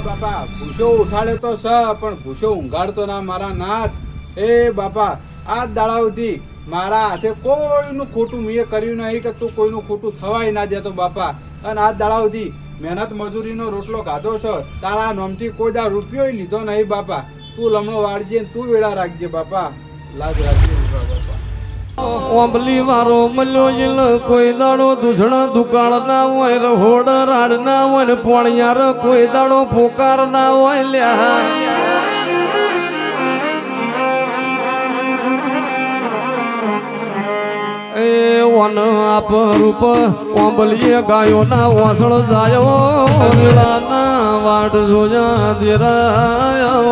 બાપા, ભૂસો ઉઠાડે તો સ, પણ ભૂસો ઊંઘાડતો ના મારા નાથ. એ બાપા, આ દાડાઓથી મારા હાથે કોઈનું ખોટું મેં કર્યું નહીં કે તું કોઈનું ખોટું થવાય ના દેતો બાપા. અને આ દાડાઓથી મહેનત મજૂરીનો રોટલો ખાધો છે તારા નોમથી કોઈ દા રૂપિયો લીધો નહીં બાપા. તું લમણો વાળજે તું વેળા રાખજે બાપા. લાજ રાખજે બાપા. ઓંબલી વારો મલ્યો જીલ કોઈ દાડો દૂધણા દુકાળ ના હોય, રહોડ રાડ ના હોય ને પોણિયાર કોઈ દાડો પોકાર ના હોય લ્યા. એ વન આપ રૂપ ઓંબલીએ ગાયો ના વાસણ જાયો લીલા ના વાટ જોયા દેરાયો.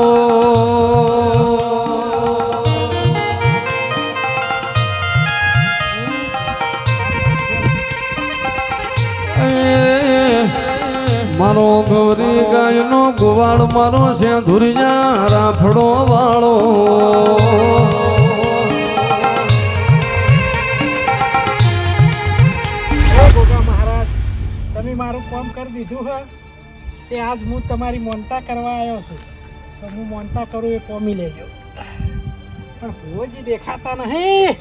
મારો ગૌરી ગાયનો ગોવાળ, મારો છે ધુરિયા રાફડો વાળો. મહારાજ, તમે મારું કામ કરી દીધું છે તે આજ હું તમારી મોનતા કરવા આવ્યો છું. તો હું મોનતા કરું એ કોમી લેજો. પણ હોજી દેખાતા નહીં.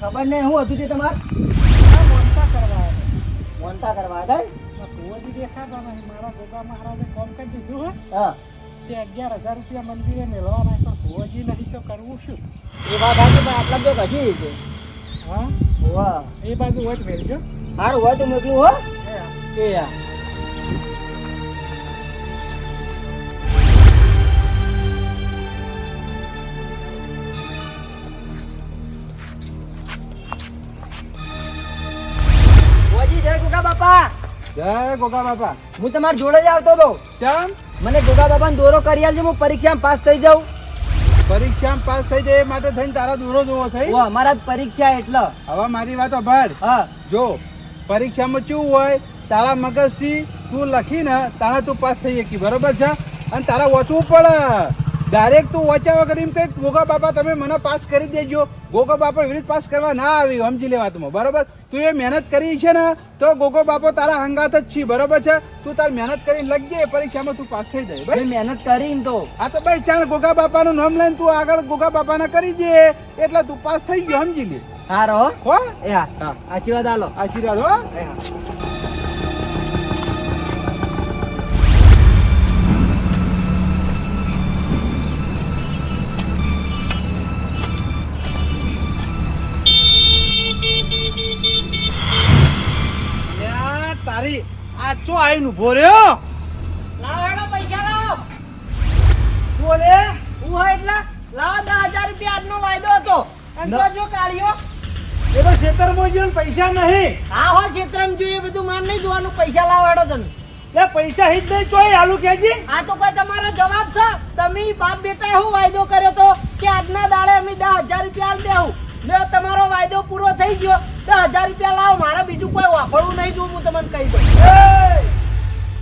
ખબર નહીં શું હતું તે તમારે? મોનતા કરવા મોનતા કરવા હતા ભુવોજી દેખાતા નહીં મારા ગોગા મહારાજે કામ કરી દીધું હે. હા તે અગિયાર હજાર રૂપિયા મંદિરે મેળવાના પણ ભુવોજી નહીં તો કરવું શું એ વાત સાચી પણ આટલા તો કશી છે હા? એ બાજુ હોય મેળજો. સારું હોય તો મોકલું હો. એ હા. ગોગા બાપા. જય ગોગા બાપા. હું તમારા જોડે જ આવતો હતો. કેમ? મને ગોગા બાપાને દોરો કરી આલજો હું પરીક્ષામાં પાસ થઈ જાઉં. પરીક્ષામાં પાસ થઈ જાય એ માટે થઈને તારા દોરો જોવો છે. ઓ અમારા જ પરીક્ષા એટલે. હવે મારી વાત અભાર હા. જો પરીક્ષામાં કેવું હોય તારા મગજથી તું લખીને તારા તું પાસ થઈ શકી બરોબર છે? અને તારા વાંચવું પડે ડાયરેક્ટ તું વાંચ્યા વગર એમ કંઈક ગોગા બાપા તમે મને પાસ કરી દેજો. ગોગો બાપા એવી પાસ કરવા ના આવી સમજી લેવા તમે બરોબર? તું એ મહેનત કરી છે ને તો ગોગો બાપો તારા હંગાત જ છી બરોબર છે? તું તાર મહેનત કરીને જાય પરીક્ષામાં તું પાસ થઈ જાય ભાઈ. મહેનત કરીને તો. આ તો ભાઈ ચાલ ગોગા બાપાનું નામ લઈને તું આગળ ગોગા બાપાને કરી દે. એટલે તું પાસ થઈ ગયો સમજી લે. હારો હો હો? એ હા. હા. આશીર્વાદ આલો. આશીર્વાદ હો. આ ચો આવીને ઊભો રહ્યો? લાવો હેડો પૈસા લાવો. બોલે? હું હોય એટલે લાવો દસ હજાર રૂપિયા આજનો વાયદો હતો. અને જો જો કાઢ્યો. એ તો ગયો ને પૈસા નહીં. હા હો ક્ષેત્રમાં જોઈએ બધું માન નહીં જોવાનું. પૈસા લાવો હેડો તમે. એ પૈસા હિત નહીં ચોય આલુ કેજી આ તો કોઈ તમારો જવાબ છે. તમે બાપ બેટા હું વાયદો કર્યો તો? કે આજના દાડે અમે દસ હજાર રૂપિયા દેવું લ્યો તમારો વાયદો પૂરો થઈ ગયો. તો હજાર રૂપિયા લાવો મારે બીજું કોઈ વાપરવું નહીં જોવું હું તમને કહી દઉં.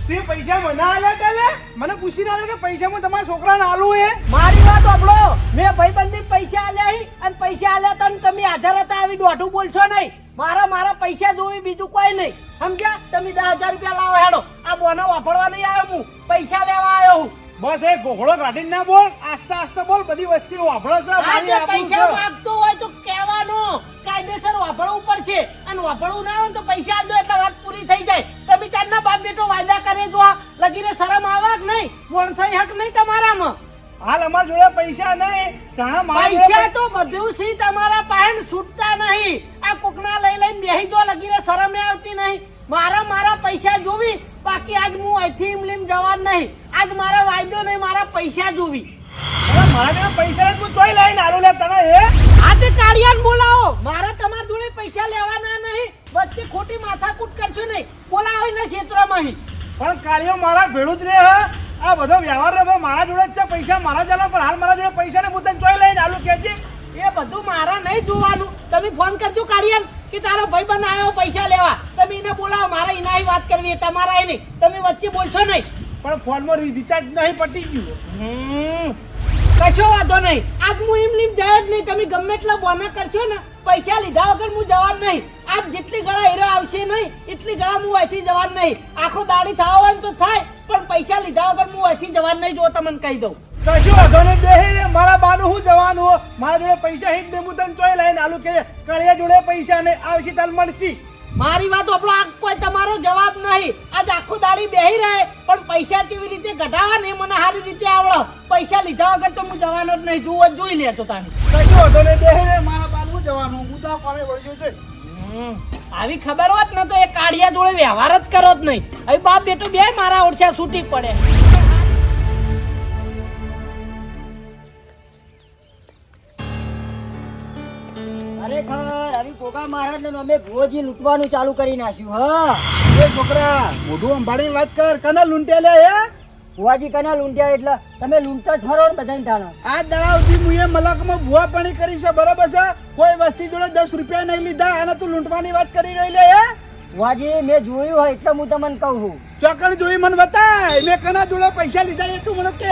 તે પૈસા મને આલ્યા તાલે મને પૂછી ના કે પૈસા હું તમારા છોકરાને આલું એ મારી વાત સાંભળો. મેં ભાઈબંધી પૈસા આલ્યા હી અને પૈસા આલ્યા તા તમે હાજર હતા આવી દોઢું બોલશો નહીં. મારા મારા પૈસા જોવી બીજું કોઈ નહીં. સમજ્યા? તમે દસ હજાર રૂપિયા લાવો હેડો. આ બોનો વાપરવા નહીં આવ્યો હું. પૈસા લેવા આવ્યો હું. બસ એ ઘોઘળો કાઢીને ના બોલ. આસ્તા આસ્તા બોલ બધી વસ્તી વાપરો છે પૈસા. માંગતો હોય તો કહેવાનું કાયદેસર વાપરવું પડશે. અને વાપરવું ના હોય તો પૈસા આલ દો એટલે વાત પૂરી થઈ જાય. તમે ચારના બાપ બેટો વાયદા કરે જો લગીને શરમ આવા કે નહીં? વણસાઈ હક નહીં તમારામાં. હાલ અમાર જોડે પૈસા નહીં. પૈસા તો બધું સી તમારા પાહેણ છૂટતા નહીં. આ કોકના લઈ લઈને બેહી જો લગીને શરમ આવતી નહીં. મારા મારા પૈસા જોવી બાકી આજ હું અહીંથી ઇમલીમ જવા નહીં. આજ મારા વાયદો નહીં મારા પૈસા જોવી. મારા પૈસા હું ચોઈ લઈને આલું લે તને એ આ તે કાળિયાને બોલાવો. મારે તમારા જોડે પૈસા લેવાના નહીં. વચ્ચે ખોટી માથાકૂટ કરશો નહીં. બોલાવો એના ક્ષેત્રમાં. પણ કાળિયો મારા ભેળું જ રહે હે. આ બધો વ્યવહાર રહે મારા જોડે જ છે પૈસા. મારા ચાલે પણ હાલ મારા જોડે પૈસા ને તને ચોય લઈને આલુ કેજે એ બધું મારા નહીં જોવાનું. તમે ફોન કરજો કાળિયાન કે તારો ભાઈબંધ આવ્યો પૈસા લેવા. તમે એને બોલાવો. મારે એના વાત કરવી તમારા નહીં. તમે વચ્ચે બોલશો નહીં. પણ ફોનમાં રિચાર્જ નહીં પટી ગયું. હમ, કશો વાંધો નહીં. આજ હું એમ લીમ જાય જ નહીં. તમે ગમે એટલા બોના કરશો ને, પૈસા લીધા વગર હું જવાન નહીં. આજ જેટલી ગળા હીરો આવશે નહીં, એટલી ગળા હું અહીંથી જવાન નહીં. આખો દાડી થવા હોય તો થાય, પણ પૈસા લીધા વગર હું અહીંથી જવાન નહીં જો તમને કહી દઉં. કશું વાંધો નહીં, બે મારા બાનું હું જવાનું. મારા જોડે પૈસા હિંદ દે હું તને ચોય લઈને આલુ કે કળિયા જોડે પૈસા ને આવશે તાલ મળશી. મારી વાત આપણો આ કોઈ તમારો જવાબ નહીં. આજ આખો દાડી બેહી રહે પણ પૈસા કેવી રીતે ઘટાવા ને મને સારી રીતે આવડો. પૈસા લીધા વગર તો હું જવાનો જ નહીં જુઓ જ જોઈ લેતો તમે. કશું વાંધો ને બેહી રહે મારા પાછું હું જવાનું? હું તો કામે વળગ્યો છે. આવી ખબર હોત ને તો એ કાળિયા જોડે વ્યવહાર જ કરો જ નહીં. હવે બાપ બેટો બે મારા ઓરસા છૂટી પડે. ખરેખર આવી કોકા મહારાજ ને અમે ભોજી લૂંટવાનું ચાલુ કરી નાખ્યું હા. એ છોકરા મોઢું અંબાડી વાત કર કના લૂંટ્યા લે હે? ભુવાજી કના લૂંટ્યા એટલે તમે લૂંટતા ઠરો ને બધાને જાણો આ દડાવથી મુએ મલકમાં ભુવા પાણી કરી છે બરાબર છે? કોઈ વસ્તી જોડે દસ રૂપિયા નહીં લીધા અને તું લૂંટવાની વાત કરી રહી લે હે? ભુવાજી મેં જોયું હોય એટલે હું તમને કહું છું. ચોકડ જોઈ મને બતાય મેં કના જોડે પૈસા લીધા એ તું મને કે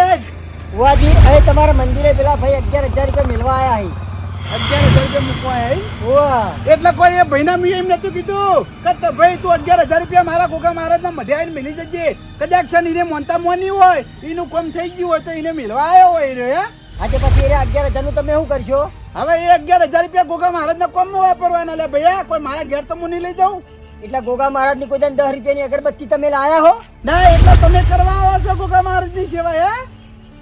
ભુવાજી હવે તમારા મંદિરે પેલા ભાઈ અગિયાર હજાર રૂપિયા મેળવા આવ્યા અગિયાર હજાર રૂપિયા મૂકવા ઓવા એટલે કોઈ એ ભાઈના મેં એમ નતું કીધું? કે ભાઈ તું અગિયાર હજાર રૂપિયા મારા ગોગા મહારાજના મઢે આવીને મિલી જજે. કદાચ છે ને એને મોનતા મોની હોય એનું કોમ થઈ ગયું હોય તો એને મિલવા આવ્યો હોય રહ્યો હે? આજે પછી એ અગિયાર હજારનું તમે શું કરશો? હવે એ અગિયાર હજાર રૂપિયા ગોગા મહારાજના કોમમાં વાપરવાના લે ભૈયા. કોઈ મારા ઘેર તો હું નહીં લઈ જાઉં. એટલે ગોગા મહારાજની કોઈ દસ રૂપિયાની અગરબત્તી તમે લાયા હો? ના એટલે તમે કરવા આવો છો ગોગા મહારાજની સેવા હે?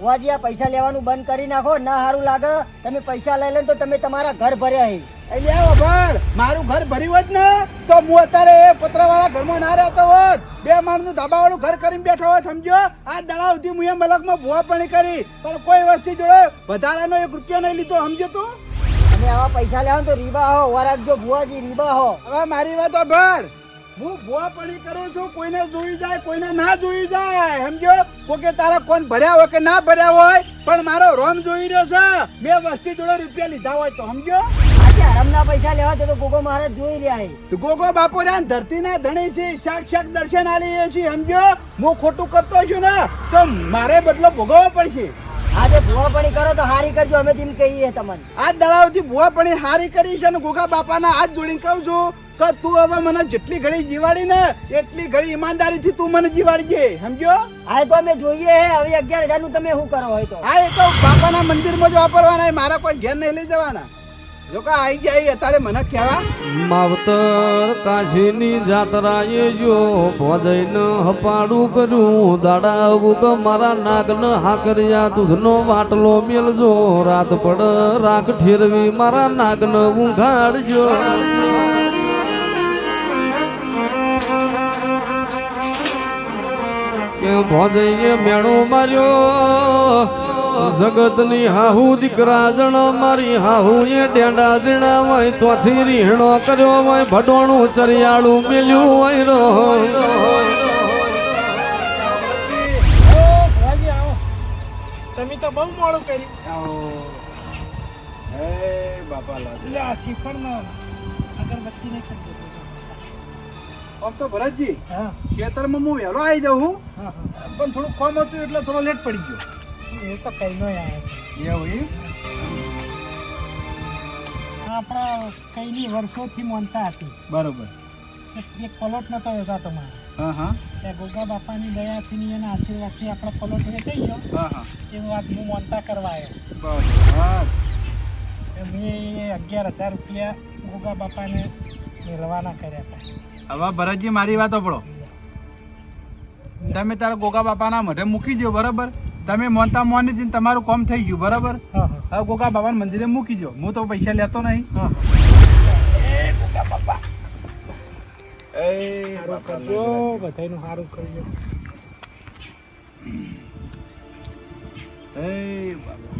ભુવાજી આ પૈસા લેવાનું બંધ કરી નાખો ના સારું લાગે તમે પૈસા લઈ લે તો તમે તમારા ઘર ભર્યા હે. એટલે ભાળ મારું ઘર ભર્યું હોત ને તો હું અત્યારે એ પતરાવાળા ઘરમાં ના રહેતો હોત. બે માણસનું ધાબાવાળું ઘર કરીને બેઠો હોત સમજો આ દડા સુધી હું એ મલકમાં ભૂવા પણ કરી. પણ કોઈ વસ્તુ જોડે વધારાનો એક રૂપિયો નહીં લીધો સમજો તું? અને આવા પૈસા લેવાનું તો રીબા હો વરાગજો ભુવાજી રીબા હો. હવે મારી વાત ભાળ હું ભૂવા પડી કરું છું કોઈને જોઈ જાય કોઈને ના જોઈ જાય. સમજો? કોકે તારા કોણ ભર્યા હોય કે ના ભર્યા હોય પણ મારો રોમ જોઈ રહ્યો છે. બે વસ્તી જોડે રૂપિયા લીધા હોય તો સમજો? આજે હરામના પૈસા લેવા છે તો ગોગો મારે જોઈ રહ્યા હે ગોગો બાપુ રે ધરતીના ધણી છે સાક્ષાત દર્શન આલી છીએ સમજો? હું ખોટું કરતો છું ને તો મારે બદલો ભોગવવો પડશે. આજે ભુવાપણી કરો તો હારી કરજો અમે તેમ કહીએ તમને. આ દવાઓથી ભૂવા પણ હારી કરી છે અને ગોગા બાપાના હાથ જોડીને કહું છું કે તું હવે મને જેટલી ઘડી જીવાડી ને એટલી ઘડી ઈમાનદારીથી તું મને જીવાડજે સમજો આ તો અમે જોઈએ હે હવે અગિયાર હજારનું તમે શું કરો હોય તો? હા એ તો બાપાના મંદિરમાં જ વાપરવાના મારા કોઈ ઘેર નહીં લઈ જવાના. જો કે આવી ગયા અત્યારે મને કહેવા માવતર કાશીની એ જો ન હપાડું કર્યું દાડા ઉગ મારા નાગને હાકરિયા દૂધનો વાટલો મેલજો રાત પડ રાખ ઠેરવી મારા નાગને ઊંઘાડજો. કે ભોજઈએ મેણું માર્યો. જગતની હાહુ દીકરા જણા મારી હાહુ એ ડેંડા જીણા હોય તોથી રીહણો કર્યો હોય ભડોણું ચરિયાળું મેલ્યું હોય બહુ મોડું કર્યું. બાપા લાલ અગરબત્તી નહીં કરતો આમ તો ભરતજી હા. ખેતરમાં હું વહેલો આવી જાઉં હું. પણ થોડું કોમ હતું એટલે થોડો લેટ પડી ગયો. એ તો કઈ નો આવ્યો એવું એમ? આપણા કઈની વર્ષોથી માનતા હતી. બરોબર. એક- પલોટ નતો હોતા તમારે. હા હા. ત્યાં ગોગા બાપાની દયાથી એના આશીર્વાદથી આપણો પલોટ વેચાઈ ગયો. હા હા. એવું આજ હું માનતા કરવા આવ્યો. એ મેં એ અગિયાર હજાર રૂપિયા ગોગા બાપાને રવાના કર્યા હતા. હવે ભરતજી મારી વાત સાંભળો તમે તારા ગોગા બાપાના મઢે મૂકી દો બરાબર? તમે મોનતા મોની જઈને તમારું કામ થઈ ગયું બરાબર? હા હા. હવે ગોગા બાપાના મંદિરે મૂકી દો હું તો પૈસા લેતો નહીં. એ બાપા.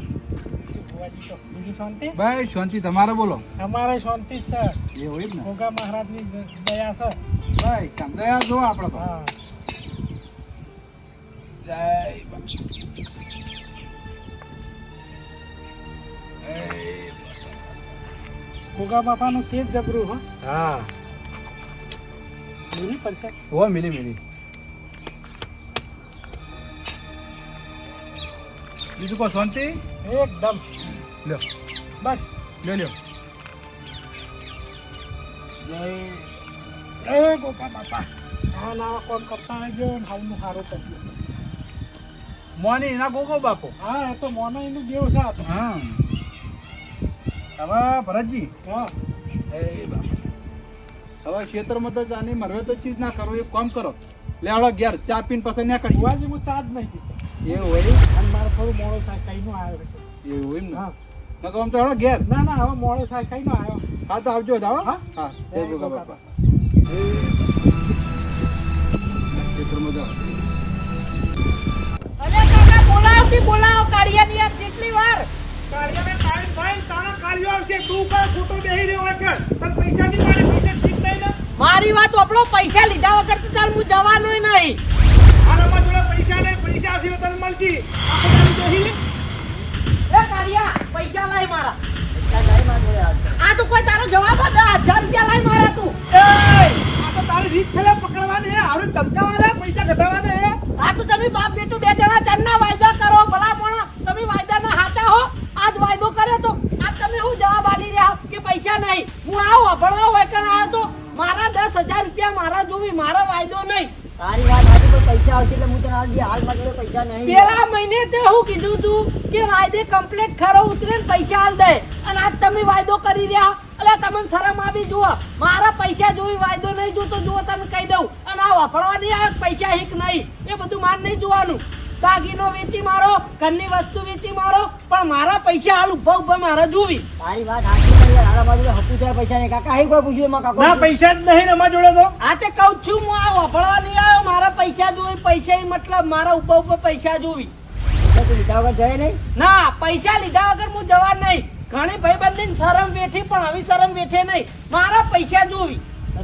ભાઈ શાંતિ. તમારે બોલો. અમારે શાંતિ છે. એવું એમ ને? ગોગા મહારાજની ની દયા છે. ભાઈ દયા જો આપણે તો. જય બાપા. એ તેજ જબરું હો. હા. મિલી પડશે? હો મિલી મિલી. બીજું કોઈ શાંતિ? એકદમ. લ્યો બસ લ્યો લ્યો જય એ ગોગા બાપા આ નવા કોમ કરતા રહેજો ને હાલનું સારું કરજો મોની એના ગોગો બાપો હા એ તો મોનો એનું દેવ છે. હા હવે ભરતજી હા એ બાપા હવે ખેતરમાં તો જાની મરવે તો ચીજ ના કરો એક કામ કરો લેવડો ઘેર ચા પીને પછી ના કરી હું ચાર્જ નહીં પીતો એવું હોય અને મારે થોડું મોડું થાય કઈનું આવ્યો છે. એવું એમ ને હા નકર આમ તો હળો ઘેર. ના ના હવે મોડું થાય કઈનો આવ્યો. હા તો આવજો જાઓ હા? હા? જય ગોગા બાપા ખેતરમાં જાઓ અરે કાકા બોલાવો કે બોલાવો કાળિયાની યાર જેટલી વાર. કાળિયાને ટાઈમ ભાઈ ને તાણા કાળિયો આવશે તું કર ખોટો બેહી રહ્યો હોય કર. તને પૈસા નહીં મળે પૈસા ને મારી વાત આપણો પૈસા લીધા વગર તો તાર હું જવાનો નહીં. આરામાં જોડે પૈસા નહીં પૈસા આવશે મળશે. આખો બેહી. એ પૈસા લાય મારા. આ તો કોઈ તારો જવાબ જ. હજાર રૂપિયા લાય મારા તું આ તો તારી રીત છે પકડવાની હે હારું ધમકાવા પૈસા ઘટાવા દે આ તો તમે બાપ બેટું બે જણા ચારના વાયદા કરો ભલા પણ તમે વાયદાના હાચા હો આજ વાયદો કર્યો તો આજ તમે હું જવાબ આલી રહ્યા કે પૈસા નહીં હું આવો અભણવા હોય કણ આવ્યો તો મારા દસ હજાર રૂપિયા મારા જોવી મારો વાયદો નહીં તારી વાત સાચી તો પૈસા આવશે એટલે હું તને હાલ હાલમાં જોડે પૈસા નહીં પેલા મહિને તે હું કીધું તું કે વાયદે કમ્પ્લીટ ખરો ઉતરે ને પૈસા આલ દે અને આજ તમે વાયદો કરી રહ્યા. એટલે તમને શરમ આવી? જુઓ, મારા પૈસા જોઈ વાયદો નહીં જોતો. જુઓ તમે કહી દઉં. અને આ વાપરવા નહીં આવે પૈસા હિક નહીં. એ બધું માર નહીં જોવાનું. દાગીનો વેચી મારો, ઘરની વસ્તુ વેચી મારો. પણ મારા પૈસા હાલ ઊભા ઊભા મારા જોવી. તારી વાત સાચી છે યાર બાજુ હપુ થયા પૈસા ને કાકા અહીં કોઈ પૂછ્યું એમાં કાકો? ના પૈસા જ નહીં ને અમારા જોડે તો. આ તે કહું છું હું આ વાપરવા નહીં આવ્યો. મારા પૈસા જોવી પૈસા ઈ મતલબ મારા ઊભા ઊભા પૈસા જોવી. લીધા વગર જાય નહીં? ના પૈસા લીધા વગર હું જવા નહીં. ઘણી ભાઈબંધીને શરમ બેઠી પણ હવે શરમ બેઠે નહીં. મારા પૈસા જોવી.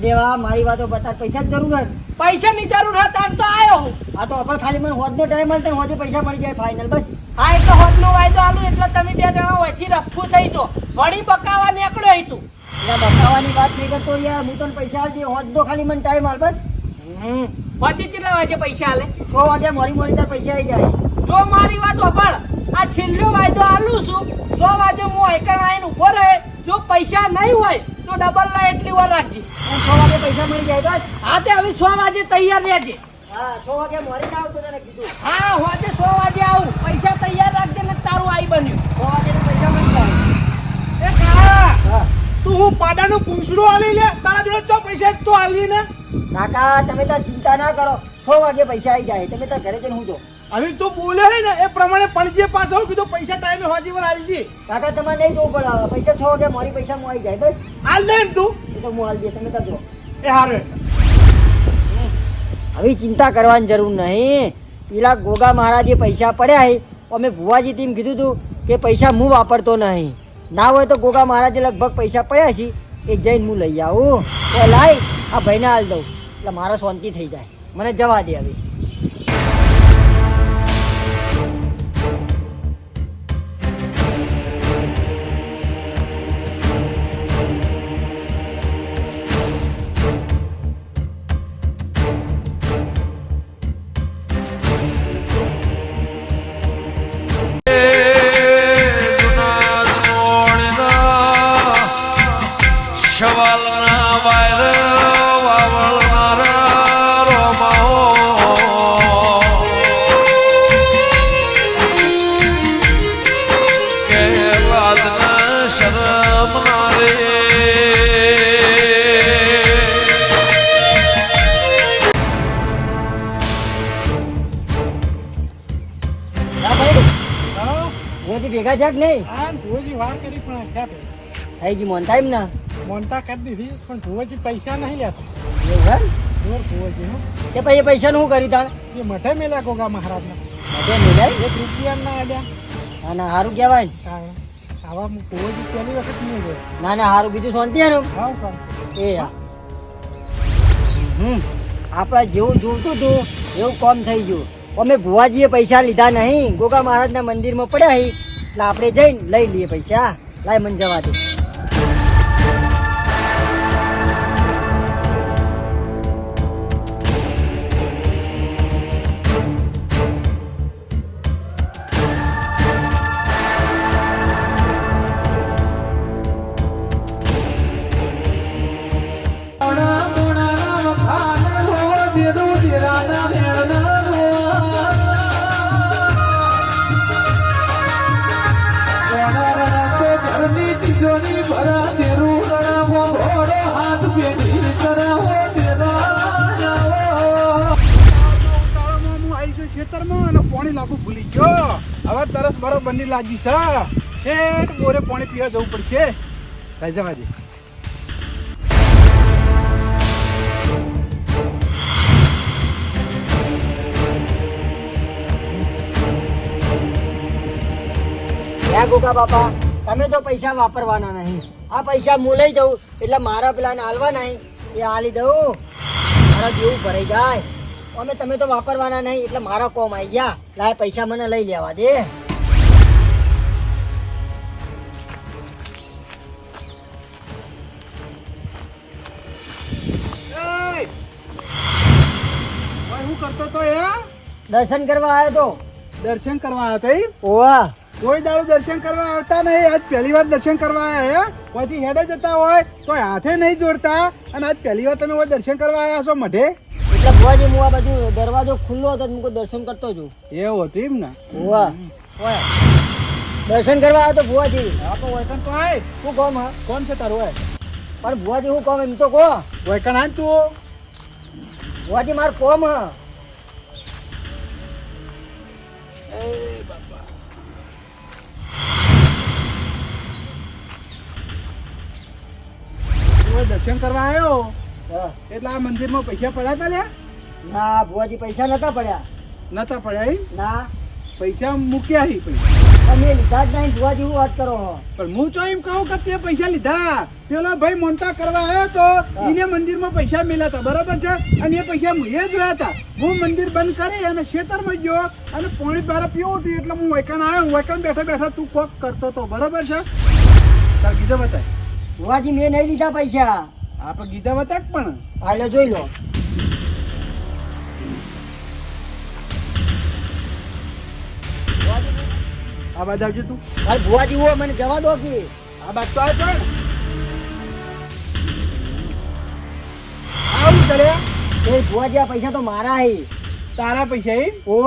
દેવા મારી વાતો બતા પૈસા જ જરૂર છે પૈસા ની જરૂર હતા તો આવ્યો હું. આ તો આપણે ખાલી મને હોદનો ટાઈમ મળે હોદે પૈસા મળી જાય ફાઇનલ બસ. હા એટલે હોદનો વાયદો આલું એટલે તમે બે જણા હોયથી રફું થઈ તો વળી બકાવા નીકળ્યો હી તું. એટલે બતાવવાની વાત નહીં કરતો યાર હું તને પૈસા આલ દે હોદનો ખાલી મને ટાઈમ આલ બસ. પછી કેટલા વાગે પૈસા આલે? છ વાગે મોરી મોરી તાર પૈસા આવી જાય. જો મારી વાત હોભળ આ છેલ્લો વાયદો આલું છું. સો વાગે હું એકણ આવીને ઊભો રહે. જો પૈસા નહીં હોય તો ડબલ ના એટલી વાર રાખજે. હું છ વાગે પૈસા મળી જાય બસ હા તે હવે છ વાગે તૈયાર રહેજે. હા છ વાગે મોરી ના આવતો તને કીધું. હા હોજે છ વાગે આવું. પૈસા તૈયાર રાખજે ને તારું આઈ બન્યું. છ વાગે પૈસા મળી જાય. એ કાળા તું હું પાડાનું પૂંછડું આલી લે. તારા જોડે તો પૈસા તો આલી ને? કાકા તમે તાર ચિંતા ના કરો. છ વાગે પૈસા આવી જાય. તમે તાર ઘરે જઈને હું જો હવે તું બોલે હે ને એ પ્રમાણે પડજે પાસે હું કીધું પૈસા ટાઈમે હોજી પર જી કાકા તમારે નહીં જોવું પડે પૈસા છ વાગે મારી પૈસા હું આવી જાય બસ. આલ દે તું. તો હું હાલ દે તમે કરજો એ હારે. હવે ચિંતા કરવાની જરૂર નહીં. પેલા ગોગા મહારાજે પૈસા પડ્યા છે. અમે ભુવાજી તેમ કીધું હતું કે પૈસા હું વાપરતો નહીં. ના હોય તો ગોગા મહારાજે લગભગ પૈસા પડ્યા છે. એ જઈને હું લઈ આવું. તો લાય આ ભાઈને હાલ દઉં. એટલે મારા શાંતિ થઈ જાય. મને જવા દે હવે. ભુવાજી ભેગા કે નહીં? હા ધોજી વાત કરી પણ પે થઈ ગઈ મોનતા એમ ના? મોનતા કરી દીધી પણ ધોજી પૈસા નહીં લેતા. એવું? જોર ધોજી હો. કે પછી પૈસાનું શું કર્યું તાણ? એ મઠે મેલા ગોગા મહારાજના. મઠે મિલાય? એક રૂપિયા ના આડ્યા ના ના સારું કહેવાય આવા હું ધોજી પહેલી વખત નહીં ગયો. ના ના સારું બીજું શાંતિ એનું હા શાંતિ. એ હા હમ આપણા જેવું જોતું હતું એવું કોમ થઈ ગયું. અમે ભુવાજીએ પૈસા લીધા નહીં. ગોગા મહારાજના મંદિરમાં પડ્યા હી. એટલે આપણે જઈને લઈ લઈએ પૈસા. લાય મને જવા દે. લાગી છે બોરે પાણી પીવા જવું પડશે. દે ગોગા બાપા, તમે તો પૈસા વાપરવાના નહીં. આ પૈસા હું લઈ જાઉં, એટલે મારા પેલાને હાલવા નહીં. એ હાલી દઉં. મારા જેવું ભરાઈ જાય. અમે, તમે તો વાપરવાના નહીં, એટલે મારા કોમ આવી ગયા. લાય પૈસા મને લઈ લેવા દે. ઓય, તો એ દર્શન કરવા આવ્યો તો. દર્શન કરવા આવ્યો તો ઈ? ઓવા કોઈ દાડો દર્શન કરવા આવતા નહીં. આજ પહેલી વાર દર્શન કરવા આવ્યા હે પછી હેડે જતા હોય તો હાથે નહીં જોડતા. અને આજ પહેલી વાર તમે દર્શન કરવા આવ્યા છો મઢે? એટલે ભુવાજી હું આ બાજુ દરવાજો ખુલ્લો હતો હું દર્શન કરતો છું. એવું હતું એમ ને? ઓવા દર્શન કરવા આવ્યો તો ભુવાજી. હા તો વૈકણ તો આય શું કોમ હા? કોણ છે તારું હોય પણ ભુવાજી હું કોમ એમ તો કહો. વૈકણ આ તું. ભુવાજી મારે કોમ હા. દર્શન કરવા આવ્યો. એટલે આ મંદિરમાં પૈસા પડ્યા તા લ્યા? ના ભુવાજી પૈસા નતા પડ્યા. નતા પડ્યા ના. પૈસા મૂક્યા હી પૈસા તમે લીધા જ નહીં ભુવાજી હું વાત કરો પણ હું તો એમ કહું કે તે પૈસા લીધા. પેલો ભાઈ મોનતા કરવા આવ્યો તો એને મંદિરમાં પૈસા મેલ્યા હતા બરાબર છે? અને એ પૈસા મુએ જોયા હતા હું મંદિર બંધ કરી અને ખેતરમાં ગયો અને પોણી બાર પીવું હતું એટલે હું વૈકણ આવ્યો વૈકણ બેઠા બેઠા તું કોક કરતો તો બરાબર છે? તાર ગીધા બતાય. ભુવાજી મેં નહીં લીધા પૈસા. આપણે ગીધા બતાય પણ. આલે જોઈ લો. આ બાજુ આવજો તું. અરે ભુવાજી હું મને જવા દો કે. આ બાજુ તો આવજો. ને આવું ચલ્યા એ ભુવાજી આ પૈસા તો મારા હે. તારા પૈસા હે ઓ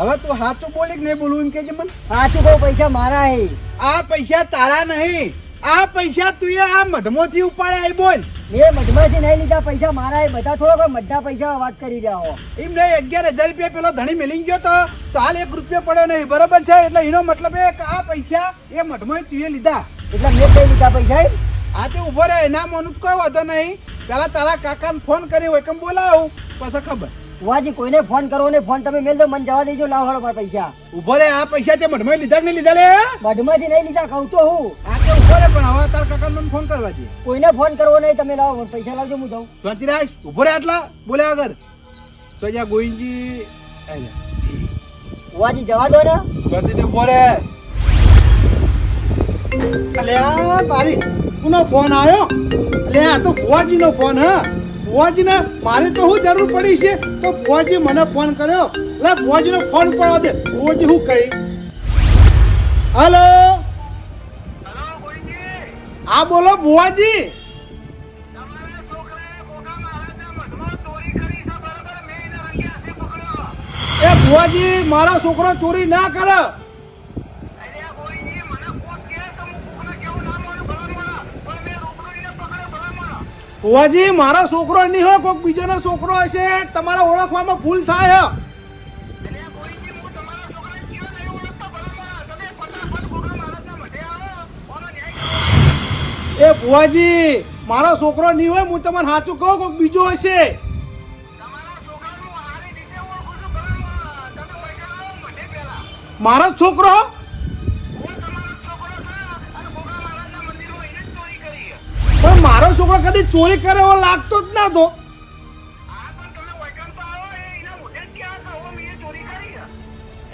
હવે તું સાચું બોલી કે નહીં બોલવું એમ કે મને. સાચું કહું પૈસા મારા હે. આ પૈસા તારા નહીં. આ પૈસા તું આ મઢમોથી ઉપાડ્યા એ બોલ. મેં મઢમાંથી નહીં લીધા પૈસા મારા એ બધા થોડો મઢના પૈસા વાત કરી રહ્યા હો. એમ નહીં અગિયાર હજાર રૂપિયા પેલો ધણી મેલી ગયો તો તો હાલ એક રૂપિયો પડ્યો નહીં બરોબર છે? એટલે એનો મતલબ એ કે આ પૈસા એ મઢમાં તું એ લીધા. એટલે મેં કઈ લીધા પૈસા આ તે ઊભો રહે એના મોનું કોઈ વાંધો નહીં. પેલા તારા કાકાને ફોન કરી હોય કેમ બોલાવું પછી ખબર. ભુવાજી કોઈને ફોન કરો ને ફોન તમે મેલ દો મને જવા દેજો લાવ હળો મારા પૈસા. ઊભો રે આ પૈસા તે મઢમાં લીધા કે નહીં લીધા લે? મઢમાંથી નહીં લીધા કહું તો હું. આ કે ઊભો રે પણ હવે તાર કાકા મને ફોન કરવા દે. કોઈને ફોન કરવો નહીં તમે લાવો પૈસા લાવજો હું જાઉં. શાંતિરાજ ઊભો રે આટલા બોલ્યા આગળ. તો જ્યાં ગોવિંદજી વાજી જવા દો ને. શાંતિથી ઊભો રે. અલ્યા તારી કોનો ફોન આવ્યો અલ્યા આ તો ભુવાજીનો ફોન હા? ફોજ ને મારે તો શું જરૂર પડી છે તો ફોજે મને ફોન કર્યો. લે ફોજ નો ફોન પડો દે. ફોજ હું કહી હલો? હા, બોલો ભુવાજી એ ભુવાજી મારો છોકરો ચોરી ના કરે. ભુવાજી, મારો છોકરો નહીં હોય, કોઈક બીજાનો છોકરો હશે, તમારા ઓળખવામાં ભૂલ થાય એ ભુવાજી, મારો છોકરો નહીં હોય, હું તમને સાચું કહું, કોઈક બીજો હશે. મારો છોકરો? મારો છોકરો કદી ચોરી કરે એવો લાગતો જ ના તો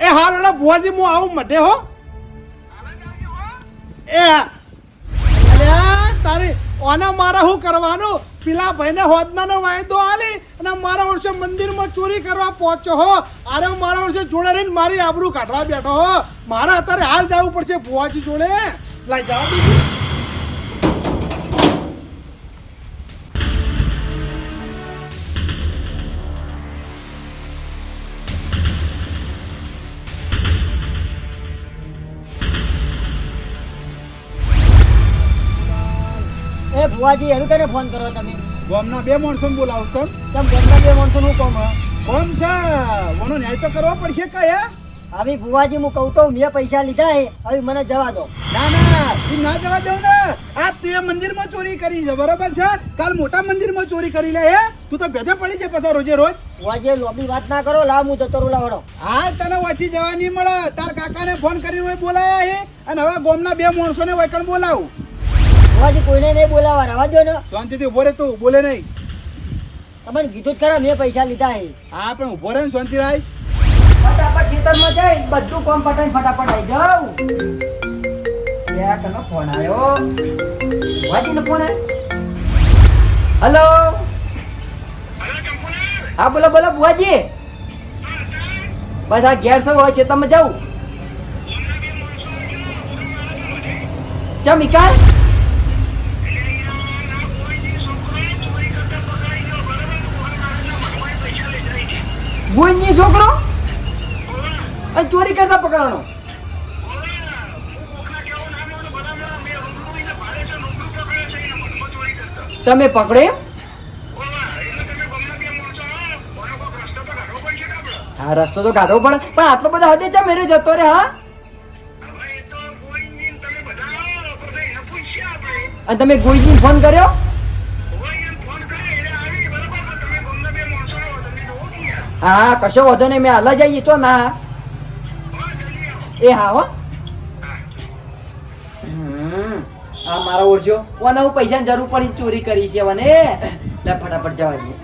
એ હાલ એટલે ભુવાજી, હું આવું મઢે હો. એ. તારી ઓને મારે શું કરવાનું? પેલા ભાઈને હોદનાનો વાયદો આલી અને મારા વર્ષે મંદિરમાં ચોરી કરવા પહોંચ્યો હો. અરે મારા વર્ષે જોડે રહીને મારી આબરૂ કાઢવા બેઠો હો. મારે અત્યારે હાલ જવું પડશે ભુવાજી જોડે. લાઈ જવા ભુવાજી એનું કઈને ફોન કરો તમે? ગોમના બે માણસો બોલાવો છો કેમ ગોમના બે માણસો નું કોમ કોમ છે? ઓનો ન્યાય તો કરવો પડશે કયા હવે ભુવાજી હું કહું તો મેં પૈસા લીધા હે હવે મને જવા દો. ના ના તું ના જવા દઉં ને. આ તું એ મંદિરમાં ચોરી કરી છે બરોબર છે? કાલ મોટા મંદિરમાં ચોરી કરી લે હે? તું તો ભેદે પડી જાય પછી રોજે રોજ. ભુવાજી લોબી વાત ના કરો લાવ હું જતો લાવડો. હા તને ઓછી જવા નહીં મળે. તાર કાકાને ફોન કરીને બોલાયા હે. અને હવે ગામના બે માણસોને વૈકણ બોલાવું? ભુવાજી કોઈને નહીં બોલાવા રવા દો ને. શાંતિથી ઊભો રે તું બોલે નહીં. તમને કીધું જ ખરા મેં પૈસા લીધા હે. હા પણ ઊભો રે ને શાંતિ રાય ફટાફટ ખેતરમાં જઈ બધું કોમ પટાઈ ફટાફટ આવી જાઉં. ત્યાં કનો ફોન આવ્યો? ભુવાજીનો ફોન આવ્યો હલો? હા બોલો બોલો ભુવાજી. બસ આ હોય છે તમે જાઉં ચમ ઇકાર ભુઈની છોકરો? અને ચોરી કરતા પકડવાનો તમે પકડે હા રસ્તો તો કાઢવો પડે. પણ આટલો બધા હદે ચા મેરે જતો રે હા? અને તમે ગોઈજી ફોન કર્યો? હા, કશો વધો નહીં, મેં હાલા જઈએ છો ના. એ હા, હો. આ મારા ઓળખ્યો કોને હું પૈસાની જરૂર પડી, ચોરી કરી છે મને એટલે ફટાફટ જવા દઈએ